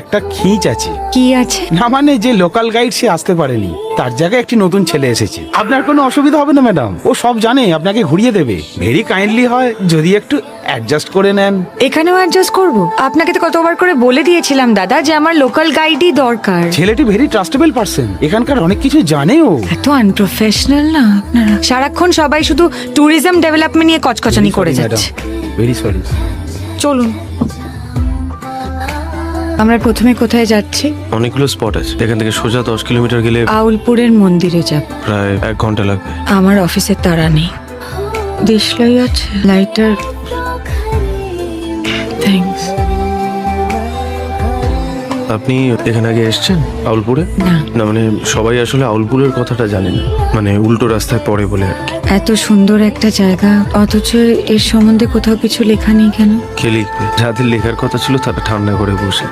একটা খিঁচ আছে। কি আছে? না মানে যে লোকাল গাইড সে আসতে পারেনি তার জায়গায় একটি নতুন ছেলে এসেছে। আপনার কোনো অসুবিধা হবে না ম্যাডাম ও সব জানে আপনাকে ঘুরিয়ে দেবে। ভেরি কাইন্ডলি হয় যদি একটু অ্যাডজাস্ট করে নেন। এখানেও অ্যাডজাস্ট করব? আপনাকে তো কতবার করে বলে দিয়েছিলাম দাদা যে আমার লোকাল গাইডই দরকার। ছেলেটি ভেরি ট্রাস্টেবল পার্সন এখানকার অনেক কিছু জানেও এত আনপ্রফেশনাল না আপনারা। সারাক্ষণ সবাই শুধু ট্যুরিজম ডেভেলপমেন্ট নিয়ে কচকচানি করে যাচ্ছে। ভেরি সরি চলুন। আমরা প্রথমে কোথায় যাচ্ছি? অনেকগুলো স্পট আছে। এখান থেকে সোজা দশ কিলোমিটার গেলে আউলপুরের মন্দিরে যাব। প্রায় এক ঘণ্টা লাগবে। আমার অফিসের তারা নেই। দেশলাই আছে। লাইটার। থ্যাঙ্কস আপনি এখানে আগে এসেছেন আউলপুরে? না। না মানে সবাই আসলে আউলপুরের কথাটা জানেন মানে উল্টো রাস্তায় পড়ে বলে আর কি। এত সুন্দর একটা জায়গা। অথচ এর সম্বন্ধে কোথাও কিছু লেখা নেই কেন? কে লিখবে? যাদের লেখার কথা ছিল তারা ঠান্ডা করে বসে।